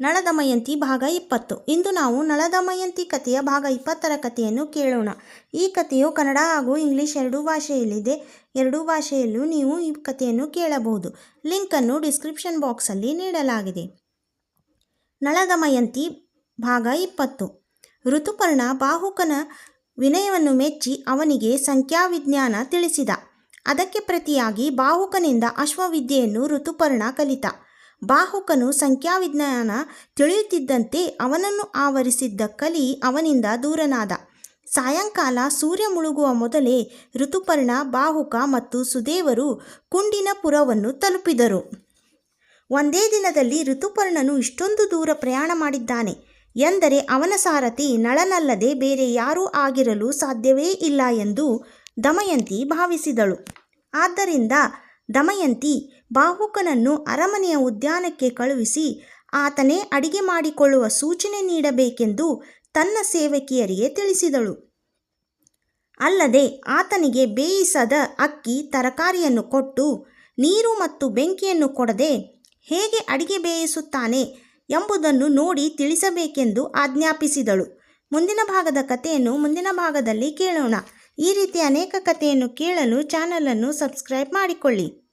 ನಳದಮಯಂತಿ ಭಾಗ ಇಪ್ಪತ್ತು. ಇಂದು ನಾವು ನಳದಮಯಂತಿ ಕಥೆಯ ಭಾಗ ಇಪ್ಪತ್ತರ ಕಥೆಯನ್ನು ಕೇಳೋಣ. ಈ ಕಥೆಯು ಕನ್ನಡ ಹಾಗೂ ಇಂಗ್ಲಿಷ್ ಎರಡೂ ಭಾಷೆಯಲ್ಲಿದೆ. ಎರಡೂ ಭಾಷೆಯಲ್ಲೂ ನೀವು ಈ ಕಥೆಯನ್ನು ಕೇಳಬಹುದು. ಲಿಂಕನ್ನು ಡಿಸ್ಕ್ರಿಪ್ಷನ್ ಬಾಕ್ಸಲ್ಲಿ ನೀಡಲಾಗಿದೆ. ನಳದಮಯಂತಿ ಭಾಗ ಇಪ್ಪತ್ತು. ಋತುಪರ್ಣ ಬಾಹುಕನ ವಿನಯವನ್ನು ಮೆಚ್ಚಿ ಅವನಿಗೆ ಸಂಖ್ಯಾವಿಜ್ಞಾನ ತಿಳಿಸಿದ. ಅದಕ್ಕೆ ಪ್ರತಿಯಾಗಿ ಬಾಹುಕನಿಂದ ಅಶ್ವವಿದ್ಯೆಯನ್ನು ಋತುಪರ್ಣ ಕಲಿತ. ಬಾಹುಕನು ಸಂಖ್ಯಾವಿಜ್ಞಾನ ತಿಳಿಯುತ್ತಿದ್ದಂತೆ ಅವನನ್ನು ಆವರಿಸಿದ್ದ ಕಲಿ ಅವನಿಂದ ದೂರನಾದ. ಸಾಯಂಕಾಲ ಸೂರ್ಯ ಮುಳುಗುವ ಮೊದಲೇ ಋತುಪರ್ಣ, ಬಾಹುಕ ಮತ್ತು ಸುದೇವರು ಕುಂಡಿನ ಪುರವನ್ನು ತಲುಪಿದರು. ಒಂದೇ ದಿನದಲ್ಲಿ ಋತುಪರ್ಣನು ಇಷ್ಟೊಂದು ದೂರ ಪ್ರಯಾಣ ಮಾಡಿದ್ದಾನೆ ಎಂದರೆ ಅವನ ಸಾರಥಿ ನಳನಲ್ಲದೆ ಬೇರೆ ಯಾರೂ ಆಗಿರಲು ಸಾಧ್ಯವೇ ಇಲ್ಲ ಎಂದು ದಮಯಂತಿ ಭಾವಿಸಿದಳು. ಆದ್ದರಿಂದ ದಮಯಂತಿ ಬಾಹುಕನನ್ನು ಅರಮನೆಯ ಉದ್ಯಾನಕ್ಕೆ ಕಳುಹಿಸಿ, ಆತನೇ ಅಡಿಗೆ ಮಾಡಿಕೊಳ್ಳುವ ಸೂಚನೆ ನೀಡಬೇಕೆಂದು ತನ್ನ ಸೇವಕಿಯರಿಗೆ ತಿಳಿಸಿದಳು. ಅಲ್ಲದೆ ಆತನಿಗೆ ಬೇಯಿಸದ ಅಕ್ಕಿ ತರಕಾರಿಯನ್ನು ಕೊಟ್ಟು, ನೀರು ಮತ್ತು ಬೆಂಕಿಯನ್ನು ಕೊಡದೆ ಹೇಗೆ ಅಡಿಗೆ ಬೇಯಿಸುತ್ತಾನೆ ಎಂಬುದನ್ನು ನೋಡಿ ತಿಳಿಸಬೇಕೆಂದು ಆಜ್ಞಾಪಿಸಿದಳು. ಮುಂದಿನ ಭಾಗದ ಕಥೆಯನ್ನು ಮುಂದಿನ ಭಾಗದಲ್ಲಿ ಕೇಳೋಣ. ಈ ರೀತಿ ಅನೇಕ ಕಥೆಯನ್ನು ಕೇಳಲು ಚಾನಲನ್ನು ಸಬ್ಸ್ಕ್ರೈಬ್ ಮಾಡಿಕೊಳ್ಳಿ.